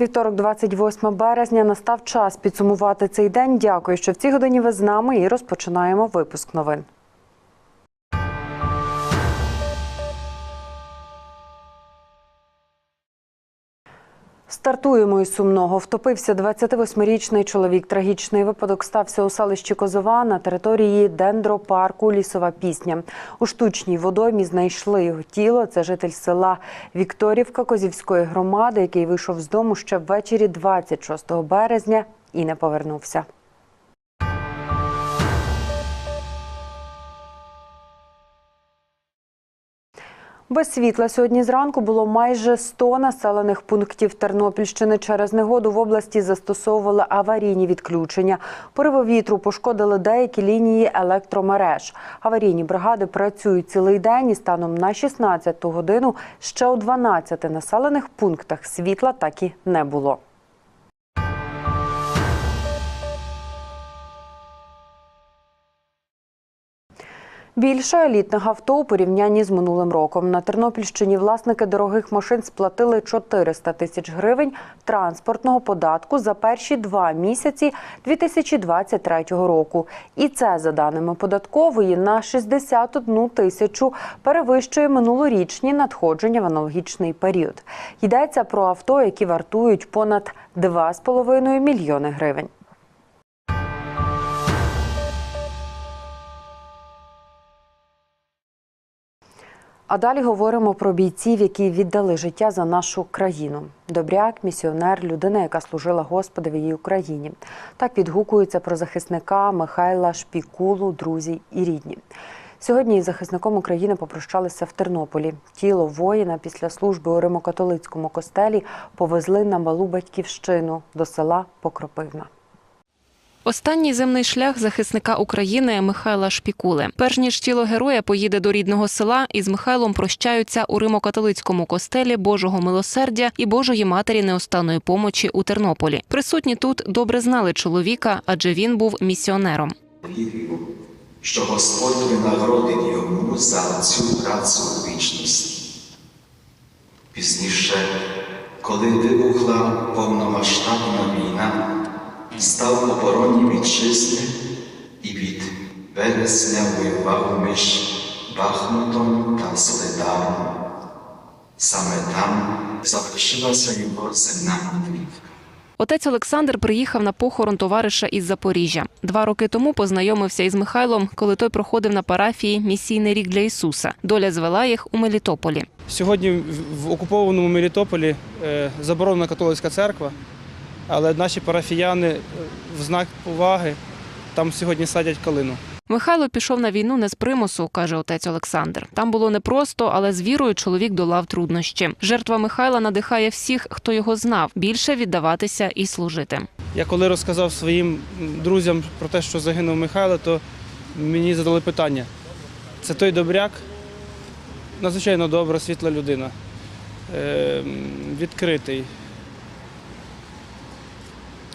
Вівторок, 28 березня, настав час підсумувати цей день. Дякую, що в цій годині ви з нами і розпочинаємо випуск новин. Стартуємо із сумного. Втопився 28-річний чоловік. Трагічний випадок стався у селищі Козова на території дендропарку Лісова пісня. У штучній водоймі знайшли його тіло. Це житель села Вікторівка Козівської громади, який вийшов з дому ще ввечері 26 березня і не повернувся. Без світла сьогодні зранку було майже 100 населених пунктів Тернопільщини. Через негоду в області застосовували аварійні відключення. Пориви вітру пошкодили деякі лінії електромереж. Аварійні бригади працюють цілий день і станом на 16 годину ще у 12 населених пунктах світла так і не було. Більше елітних авто у порівнянні з минулим роком. На Тернопільщині власники дорогих машин сплатили 400 тисяч гривень транспортного податку за перші два місяці 2023 року. І це, за даними податкової, на 61 тисячу перевищує минулорічні надходження в аналогічний період. Йдеться про авто, які вартують понад 2,5 мільйони гривень. А далі говоримо про бійців, які віддали життя за нашу країну. Добряк, місіонер, людина, яка служила Господові і Україні. Так відгукується про захисника Михайла Шпікулу, друзі і рідні. Сьогодні із захисником України попрощалися в Тернополі. Тіло воїна після служби у Римо-католицькому костелі повезли на малу батьківщину до села Покропивна. Останній земний шлях захисника України Михайла Шпікули. Перш ніж тіло героя поїде до рідного села, із Михайлом прощаються у Римо-католицькому костелі Божого милосердя і Божої матері неостанної помочі у Тернополі. Присутні тут добре знали чоловіка, адже він був місіонером. Вірю, що Господь винагородить йому за цю працю у вічності. Пізніше, коли вибухла повномасштабна війна, став в обороні вітчизни і від вересня воював між Бахмутом та Солидаром. Саме там залишилася його земна мандрівка. Отець Олександр приїхав на похорон товариша із Запоріжжя. Два роки тому познайомився із Михайлом, коли той проходив на парафії місійний рік для Ісуса. Доля звела їх у Мелітополі. Сьогодні в- в окупованому Мелітополі е, заборонена католицька церква, але наші парафіяни е, в знак поваги там сьогодні садять калину. Михайло пішов на війну не з примусу, каже отець Олександр. Там було непросто, але з вірою чоловік долав труднощі. Жертва Михайла надихає всіх, хто його знав, більше віддаватися і служити. Я коли розказав своїм друзям про те, що загинув Михайло, то мені задали питання: це той добряк, надзвичайно добра, світла людина, е, відкритий.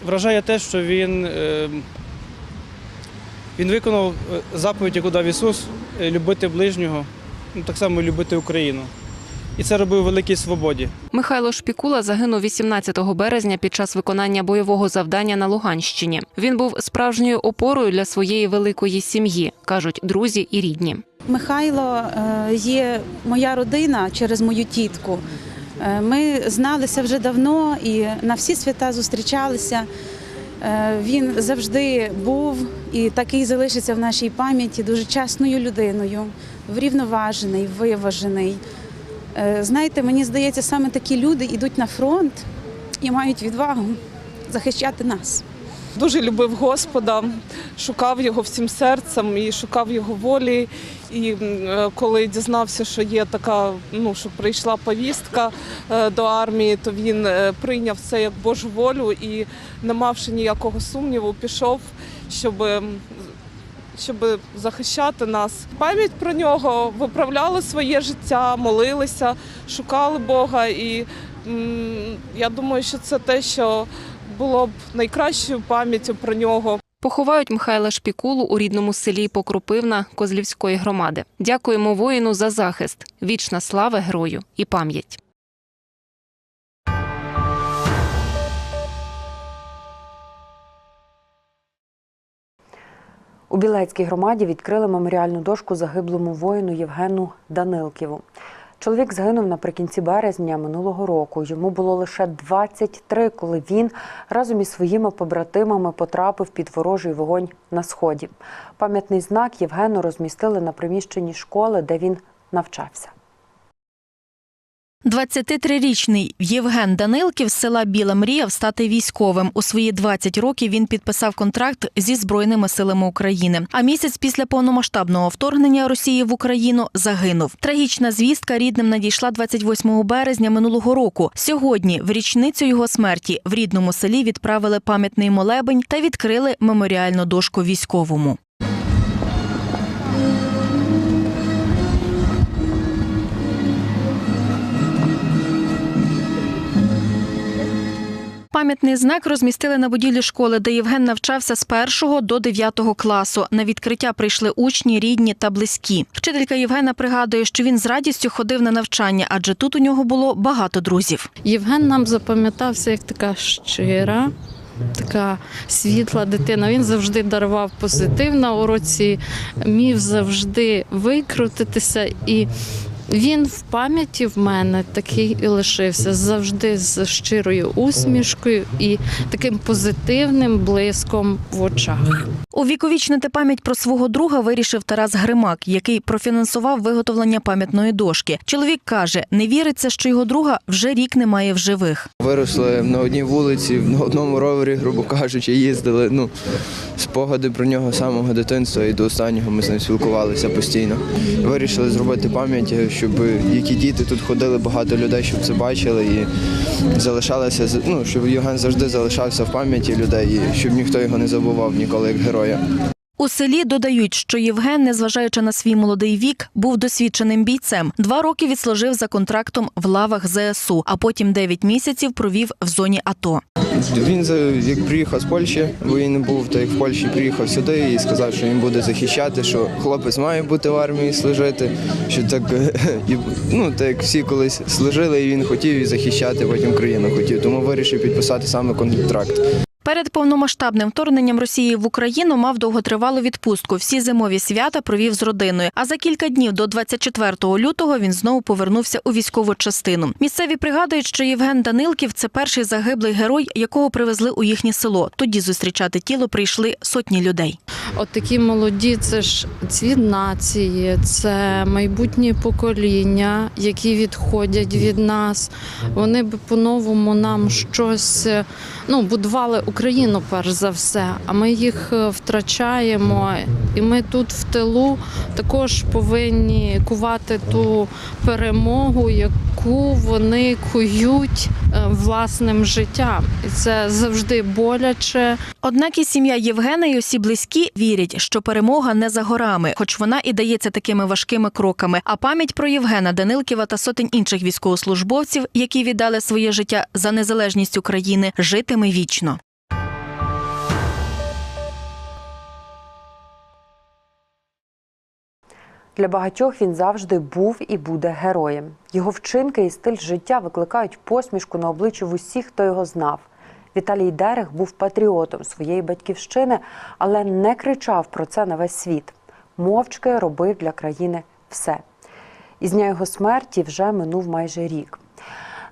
Вражає те, що він, е, він виконав е, заповідь, яку дав Ісус, е, любити ближнього, ну, так само любити Україну. І це робив у великій свободі. Михайло Шпікула загинув 18 березня під час виконання бойового завдання на Луганщині. Він був справжньою опорою для своєї великої сім'ї, кажуть друзі і рідні. Михайло є моя родина через мою тітку. Е, Ми зналися вже давно і на всі свята зустрічалися. Е, Він завжди був і такий залишиться в нашій пам'яті дуже чесною людиною, врівноважений, виважений. Е, Знаєте, мені здається, саме такі люди йдуть на фронт і мають відвагу захищати нас. Дуже любив Господа, шукав його всім серцем і шукав його волі. І е, коли дізнався, що є така, ну що прийшла повістка е, до армії, то він е, прийняв це як Божу волю і, не мавши ніякого сумніву, пішов, щоб, щоб захищати нас. Пам'ять про нього виправляли своє життя, молилися, шукали Бога. І я думаю, що це те, що було б найкращою пам'яттю про нього. Поховають Михайла Шпікулу у рідному селі Покропивна Козлівської громади. Дякуємо воїну за захист. Вічна слава герою і пам'ять. У Білецькій громаді відкрили меморіальну дошку загиблому воїну Євгену Данилківу. Чоловік загинув наприкінці березня минулого року. Йому було лише 23, коли він разом із своїми побратимами потрапив під ворожий вогонь на сході. Пам'ятний знак Євгену розмістили на приміщенні школи, де він навчався. 23-річний Євген Данилків з села Біла мріяв стати військовим. У свої 20 років він підписав контракт зі Збройними силами України. А місяць після повномасштабного вторгнення Росії в Україну загинув. Трагічна звістка рідним надійшла 28 березня минулого року. Сьогодні, в річницю його смерті, в рідному селі відправили пам'ятний молебень та відкрили меморіальну дошку військовому. Пам'ятний знак розмістили на будівлі школи, де Євген навчався з 1 до 9 класу. На відкриття прийшли учні, рідні та близькі. Вчителька Євгена пригадує, що він з радістю ходив на навчання, адже тут у нього було багато друзів. Євген нам запам'ятався як така щира, така світла дитина. Він завжди дарував позитив на уроці, міг завжди викрутитися. І він в пам'яті в мене такий і лишився завжди з щирою усмішкою і таким позитивним блиском в очах. Увіковічнити пам'ять про свого друга вирішив Тарас Гримак, який профінансував виготовлення пам'ятної дошки. Чоловік каже, не віриться, що його друга вже рік немає в живих. Виросли на одній вулиці, на одному ровері, грубо кажучи, їздили. Ну, спогади про нього з самого дитинства і до останнього ми з ним спілкувалися постійно. Вирішили зробити пам'ять, щоб які діти тут ходили, багато людей, щоб це бачили і залишалося, ну, щоб Євген завжди залишався в пам'яті людей, і щоб ніхто його не забував ніколи як героя. У селі додають, що Євген, незважаючи на свій молодий вік, був досвідченим бійцем. Два роки відслужив за контрактом в лавах ЗСУ, а потім 9 місяців провів в зоні АТО. Він як приїхав з Польщі, він був, то як в Польщі приїхав сюди і сказав, що він буде захищати, що хлопець має бути в армії служити, що так ну так як всі колись служили, і він хотів і захищати потім країну хотів. Тому вирішив підписати саме контракт. Перед повномасштабним вторгненням Росії в Україну мав довготривалу відпустку. Всі зимові свята провів з родиною. А за кілька днів до 24 лютого він знову повернувся у військову частину. Місцеві пригадують, що Євген Данилків це перший загиблий герой, якого привезли у їхнє село. Тоді зустрічати тіло прийшли сотні людей. От такі молоді, це ж цвіт нації, це майбутні покоління, які відходять від нас. Вони б по-новому нам щось ну, будували Україну перш за все. А ми їх е, втрачаємо. І ми тут в тилу також повинні кувати ту перемогу, яку вони кують е, власним життям. І це завжди боляче. Однак і сім'я Євгена і усі близькі вірять, що перемога не за горами, хоч вона і дається такими важкими кроками. А пам'ять про Євгена Данилківа та сотень інших військовослужбовців, які віддали своє життя за незалежність України, житиме вічно. Для багатьох він завжди був і буде героєм. Його вчинки і стиль життя викликають посмішку на обличчі в усіх, хто його знав. Віталій Дерех був патріотом своєї батьківщини, але не кричав про це на весь світ. Мовчки робив для країни все. Із дня його смерті вже минув майже рік.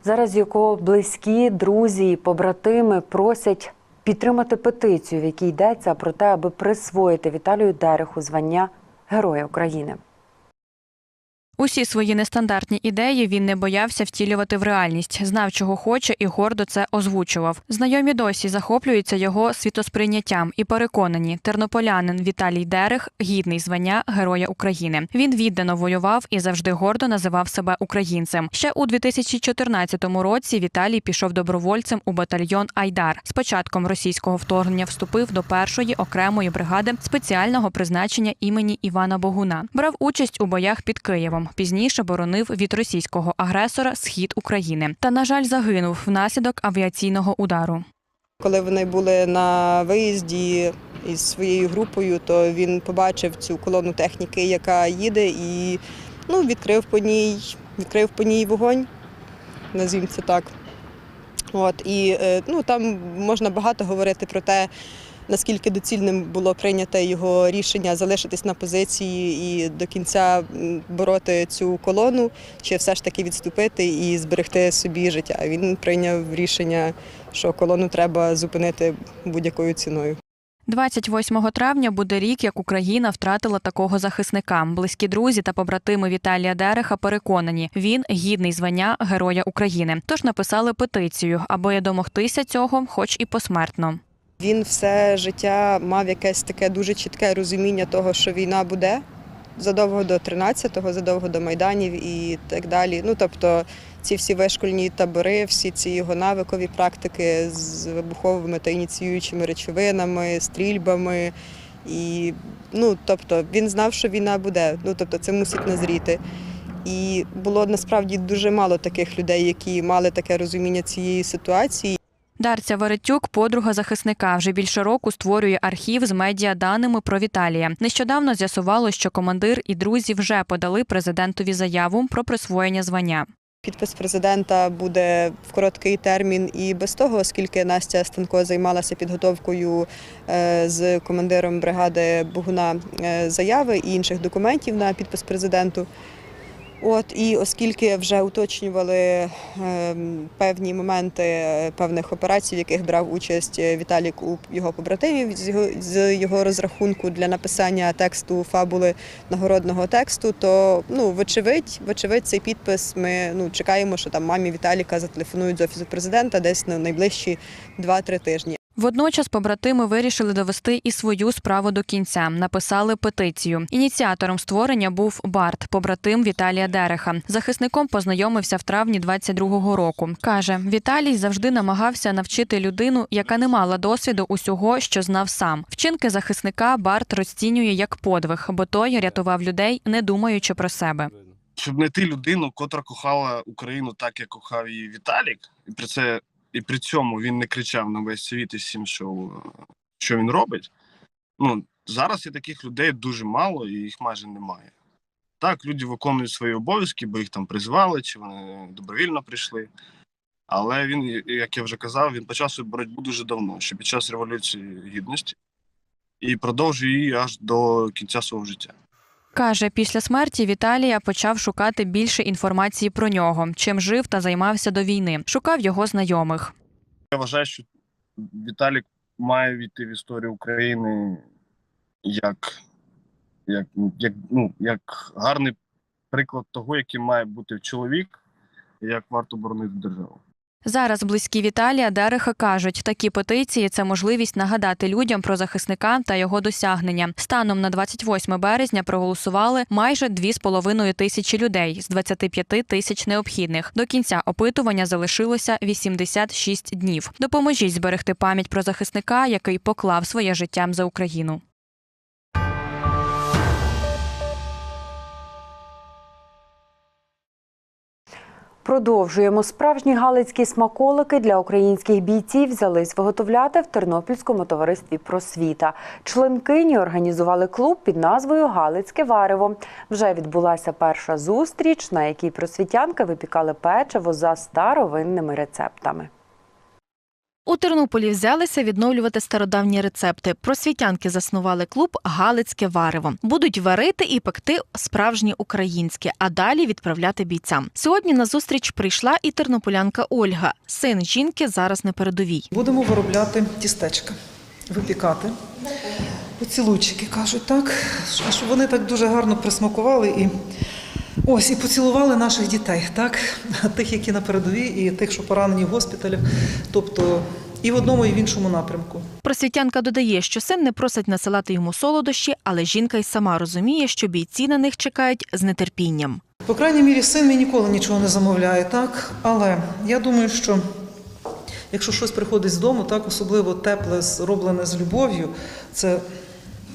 Зараз його близькі, друзі і побратими просять підтримати петицію, в якій йдеться про те, аби присвоїти Віталію Дереху звання Героя України. Усі свої нестандартні ідеї він не боявся втілювати в реальність, знав, чого хоче, і гордо це озвучував. Знайомі досі захоплюються його світосприйняттям і переконані, тернополянин Віталій Дерех гідний звання Героя України. Він віддано воював і завжди гордо називав себе українцем. Ще у 2014 році Віталій пішов добровольцем у батальйон Айдар. З початком російського вторгнення вступив до першої окремої бригади спеціального призначення імені Івана Богуна. Брав участь у боях під Києвом. Пізніше боронив від російського агресора схід України. Та, на жаль, загинув внаслідок авіаційного удару. Коли вони були на виїзді із своєю групою, то він побачив цю колону техніки, яка їде, і ну, відкрив по ній, відкрив по ній вогонь, назвімо це так. От, і е, ну, там можна багато говорити про те, наскільки доцільним було прийнято його рішення залишитись на позиції і до кінця бороти цю колону, чи все ж таки відступити і зберегти собі життя. Він прийняв рішення, що колону треба зупинити будь-якою ціною. 28 травня буде рік, як Україна втратила такого захисника. Близькі друзі та побратими Віталія Дереха переконані, він гідний звання Героя України. Тож написали петицію, аби домогтися цього, хоч і посмертно. Він все життя мав якесь таке дуже чітке розуміння того, що війна буде задовго до 13-го, задовго до майданів і так далі. Ну тобто ці всі вишкольні табори, всі ці його навикові практики з вибуховими та ініціюючими речовинами, стрільбами. І ну, тобто він знав, що війна буде. Ну тобто це мусить назріти. І було насправді дуже мало таких людей, які мали таке розуміння цієї ситуації. Дарця Веретюк, подруга захисника, вже більше року створює архів з медіаданими про Віталія. Нещодавно з'ясувало, що командир і друзі вже подали президентові заяву про присвоєння звання. Підпис президента буде в короткий термін і без того, оскільки Настя Станко займалася підготовкою е, з командиром бригади Богуна е, заяви і інших документів на підпис президенту. От і оскільки вже уточнювали ем, певні моменти е, певних операцій, в яких брав участь е, Віталік у його побратимів з його, з його розрахунку для написання тексту фабули нагородного тексту, то ну вочевидь, вочевидь, цей підпис ми ну чекаємо, що там мамі Віталіка зателефонують з офісу президента десь на найближчі 2-3 тижні. Водночас побратими вирішили довести і свою справу до кінця. Написали петицію. Ініціатором створення був Барт, побратим Віталія Дереха. Захисником познайомився в травні 22-го року. каже, Віталій завжди намагався навчити людину, яка не мала досвіду усього, що знав сам. Вчинки захисника Барт розцінює як подвиг, бо той рятував людей, не думаючи про себе. щоб знайти людину, котра кохала Україну так, як кохав її Віталік, і при це і при цьому він не кричав на весь світ і всім, що, що він робить. Ну зараз є таких людей дуже мало, і їх майже немає. Так, люди виконують свої обов'язки, бо їх там призвали, чи вони добровільно прийшли. Але він, як я вже казав, він почав свою боротьбу дуже давно, ще під час Революції Гідності, і продовжує її аж до кінця свого життя. Каже, після смерті Віталія почав шукати більше інформації про нього, чим жив та займався до війни. Шукав його знайомих. Я вважаю, що Віталік має війти в історію України як, як, як, ну, як гарний приклад того, яким має бути чоловік, і як варто боронити державу. Зараз близькі Віталія Дереха кажуть, такі петиції це можливість нагадати людям про захисника та його досягнення. Станом на 28 березня проголосували майже 2,5 тисячі людей з 25 тисяч необхідних. До кінця опитування залишилося 86 днів. Допоможіть зберегти пам'ять про захисника, який поклав своє життя за Україну. Продовжуємо. Справжні галицькі смаколики для українських бійців взялись виготовляти в Тернопільському товаристві просвіта. Членкині організували клуб під назвою Галицьке варево. Вже відбулася перша зустріч, на якій просвітянки випікали печиво за старовинними рецептами. У Тернополі взялися відновлювати стародавні рецепти. Просвітянки заснували клуб Галицьке варево. Будуть варити і пекти справжнє українське, а далі відправляти бійцям. Сьогодні на зустріч прийшла і тернополянка Ольга. Син жінки зараз на передовій. Будемо виробляти тістечка, випікати. Поцілуйчики кажуть, так, щоб вони так дуже гарно присмакували і Ось і поцілували наших дітей, так? Тих, які на передовій, і тих, що поранені в госпіталях. Тобто і в одному, і в іншому напрямку. Просвітянка додає, що син не просить насилати йому солодощі, але жінка й сама розуміє, що бійці на них чекають з нетерпінням. По крайній мірі, син мій ніколи нічого не замовляє, так? Але я думаю, що якщо щось приходить з дому, так, особливо тепле, зроблене з любов'ю, це,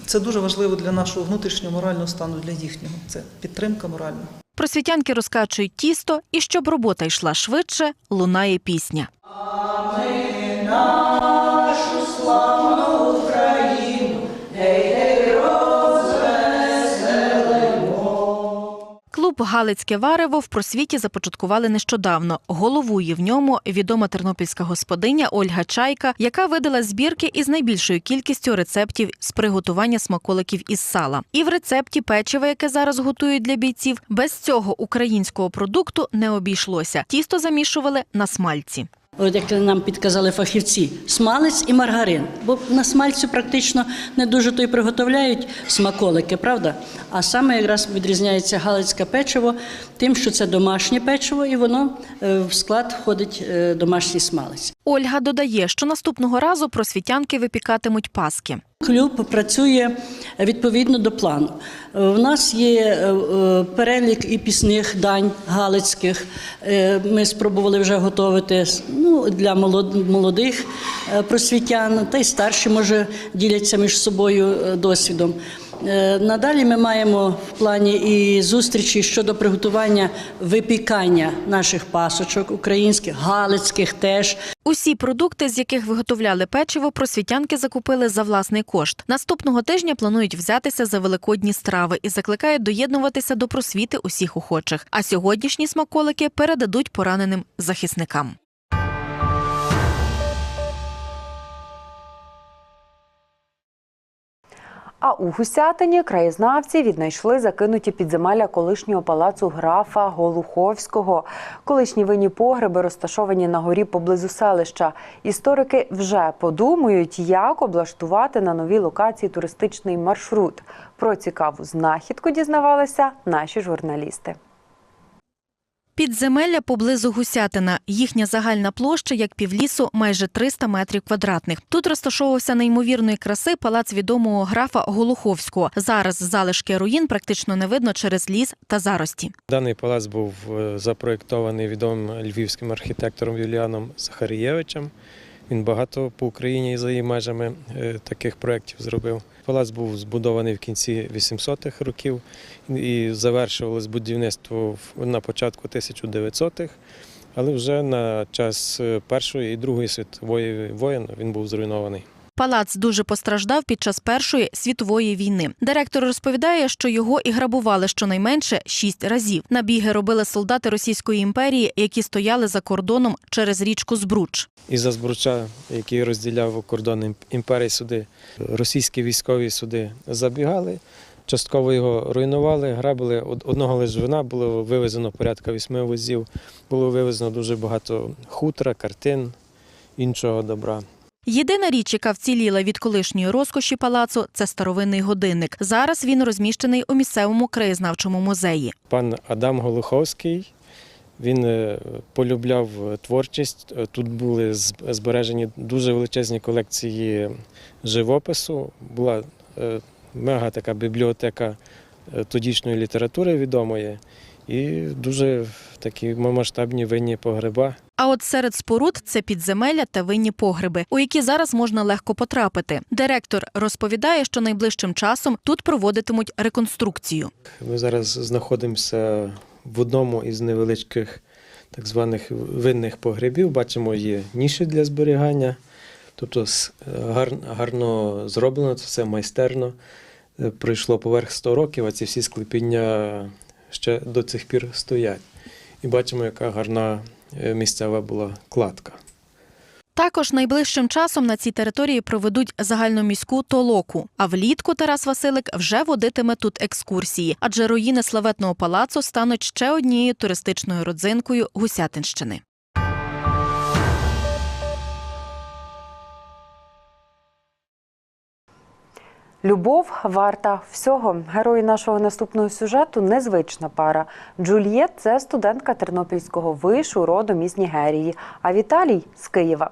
це дуже важливо для нашого внутрішнього морального стану, для їхнього. Це підтримка моральна. Просвітянки розкачують тісто, і щоб робота йшла швидше, лунає пісня. Клуб Галицьке варево в просвіті започаткували нещодавно. Головує в ньому відома тернопільська господиня Ольга Чайка, яка видала збірки із найбільшою кількістю рецептів з приготування смаколиків із сала. І в рецепті печива, яке зараз готують для бійців, без цього українського продукту не обійшлося. Тісто замішували на смальці. От як нам підказали фахівці, смалець і маргарин. Бо на смальцю практично не дуже то й приготовляють смаколики, правда? А саме якраз відрізняється галицьке печиво тим, що це домашнє печиво, і воно е, в склад входить е, домашній смалець. Ольга додає, що наступного разу просвітянки випікатимуть паски. Клуб працює відповідно до плану. У нас є е, е, перелік і пісних дань галицьких. Е, Ми спробували вже готувати ну, для молодих просвітян, та й старші, може, діляться між собою досвідом. Е, Надалі ми маємо в плані і зустрічі щодо приготування випікання наших пасочок українських, галицьких теж. Усі продукти, з яких виготовляли печиво, просвітянки закупили за власний кошт. Наступного тижня планують взятися за великодні страви і закликають доєднуватися до просвіти усіх охочих. А сьогоднішні смаколики передадуть пораненим захисникам. А у Гусятині краєзнавці віднайшли закинуті підземелля колишнього палацу графа Голуховського. Колишні винні погреби розташовані на горі поблизу селища. Історики вже подумають, як облаштувати на новій локації туристичний маршрут. Про цікаву знахідку дізнавалися наші журналісти. Підземелля поблизу Гусятина. Їхня загальна площа, як півлісу, майже 300 метрів квадратних. Тут розташовувався неймовірної краси палац відомого графа Голуховського. Зараз залишки руїн практично не видно через ліс та зарості. Даний палац був е, запроєктований відомим львівським архітектором Юліаном Захарієвичем. Він багато по Україні і за її межами е, таких проєктів зробив. Палац був збудований в кінці 800-х років і завершувалось будівництво на початку 1900-х, але вже на час е, Першої і Другої світової воєн він був зруйнований. Палац дуже постраждав під час Першої світової війни. Директор розповідає, що його і грабували щонайменше шість разів. Набіги робили солдати Російської імперії, які стояли за кордоном через річку Збруч. Із-за збруча, який розділяв кордони імп- імперії суди, російські військові суди забігали, частково його руйнували, грабили. Од- Одного лише вина було вивезено порядка вісьми возів, було вивезено дуже багато хутра, картин, іншого добра. Єдина річ, яка вціліла від колишньої розкоші палацу, це старовинний годинник. Зараз він розміщений у місцевому краєзнавчому музеї. Пан Адам Голуховський. Він е, полюбляв творчість. Е, Тут були збережені дуже величезні колекції живопису. Була е, мега така бібліотека тодішньої літератури відомої і дуже такі масштабні винні погреба. А от серед споруд це підземелля та винні погреби, у які зараз можна легко потрапити. Директор розповідає, що найближчим часом тут проводитимуть реконструкцію. Ми зараз знаходимося в одному із невеличких так званих винних погребів. Бачимо, є ніші для зберігання. Тобто гарно зроблено, це все майстерно. Е, Пройшло поверх 100 років, а ці всі склепіння ще до цих пір стоять. І бачимо, яка гарна е, місцева була кладка. Також найближчим часом на цій території проведуть загальноміську толоку. А влітку Тарас Василик вже водитиме тут екскурсії, адже руїни славетного палацу стануть ще однією туристичною родзинкою Гусятинщини. Любов варта всього. Герої нашого наступного сюжету незвична пара. Джульєт це студентка Тернопільського вишу родом із Нігерії, а Віталій з Києва.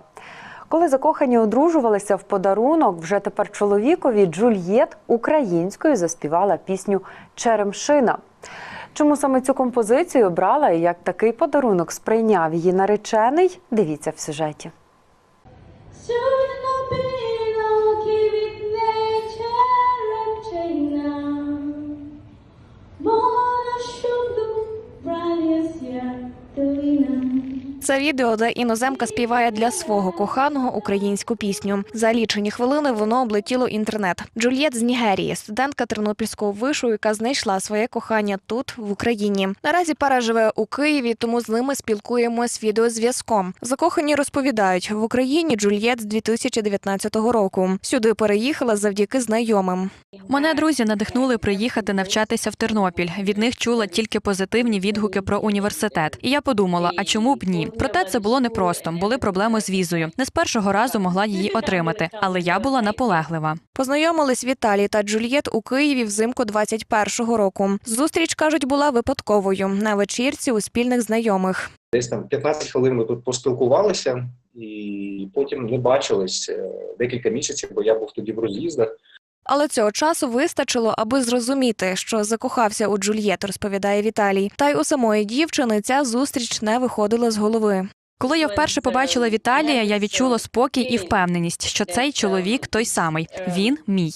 Коли закохані одружувалися в подарунок, вже тепер чоловікові Джульєт українською заспівала пісню Черемшина. Чому саме цю композицію обрала і як такий подарунок сприйняв її наречений? Дивіться в сюжеті. Це відео, де іноземка співає для свого коханого українську пісню. За лічені хвилини воно облетіло інтернет. Джульєт з Нігерії, студентка Тернопільського вишу, яка знайшла своє кохання тут, в Україні. Наразі пара живе у Києві, тому з ними спілкуємось відеозв'язком. Закохані розповідають, в Україні Джульєт з 2019 року. Сюди переїхала завдяки знайомим. Мене друзі надихнули приїхати навчатися в Тернопіль. Від них чула тільки позитивні відгуки про університет. І я подумала, а чому б ні? Проте це було непросто. Були проблеми з візою. Не з першого разу могла її отримати, але я була наполеглива. Познайомились Віталій та Джульєт у Києві взимку 21-го року. Зустріч кажуть була випадковою на вечірці у спільних знайомих. Десь там 15 хвилин ми тут поспілкувалися, і потім не бачились е, декілька місяців, бо я був тоді в роз'їздах. Але цього часу вистачило, аби зрозуміти, що закохався у Джульєт, розповідає Віталій. Та й у самої дівчини ця зустріч не виходила з голови. Коли я вперше побачила Віталія, я відчула спокій і впевненість, що цей чоловік той самий. Він мій.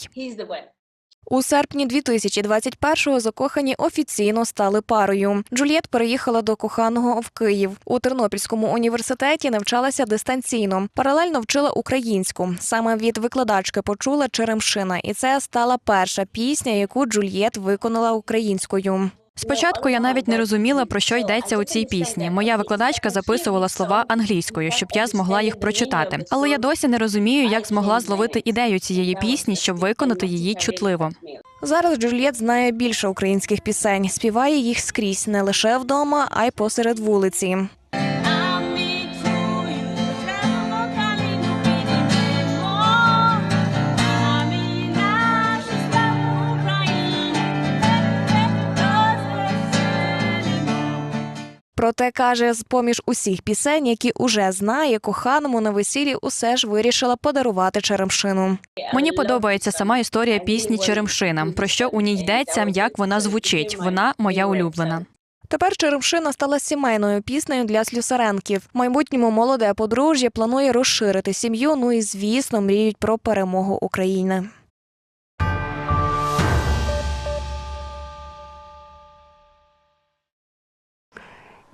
У серпні 2021-го закохані офіційно стали парою. Джульєт переїхала до коханого в Київ. У Тернопільському університеті навчалася дистанційно. Паралельно вчила українську. Саме від викладачки почула Черемшина, і це стала перша пісня, яку Джульєт виконала українською. Спочатку я навіть не розуміла, про що йдеться у цій пісні. Моя викладачка записувала слова англійською, щоб я змогла їх прочитати. Але я досі не розумію, як змогла зловити ідею цієї пісні, щоб виконати її чутливо. Зараз Джульєт знає більше українських пісень, співає їх скрізь не лише вдома, а й посеред вулиці. Проте каже, з поміж усіх пісень, які уже знає, коханому на весіллі усе ж вирішила подарувати черемшину. Мені подобається сама історія пісні Черемшина. Про що у ній йдеться, як вона звучить. Вона моя улюблена. Тепер Черемшина стала сімейною піснею для слюсаренків. В майбутньому молоде подружжя планує розширити сім'ю. Ну і звісно, мріють про перемогу України.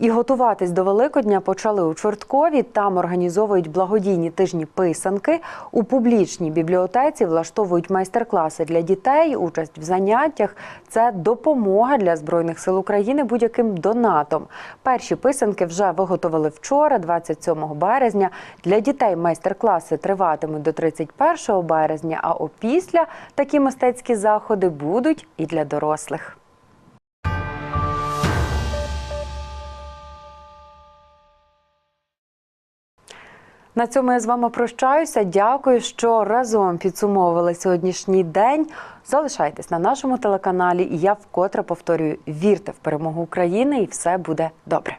І готуватись до Великодня почали у Чорткові. Там організовують благодійні тижні писанки. У публічній бібліотеці влаштовують майстер-класи для дітей. Участь в заняттях це допомога для збройних сил України будь-яким донатом. Перші писанки вже виготовили вчора, 27 березня. Для дітей майстер-класи триватимуть до 31 березня. А опісля такі мистецькі заходи будуть і для дорослих. На цьому я з вами прощаюся. Дякую, що разом підсумовували сьогоднішній день. Залишайтесь на нашому телеканалі, і я вкотре повторюю: вірте в перемогу України, і все буде добре.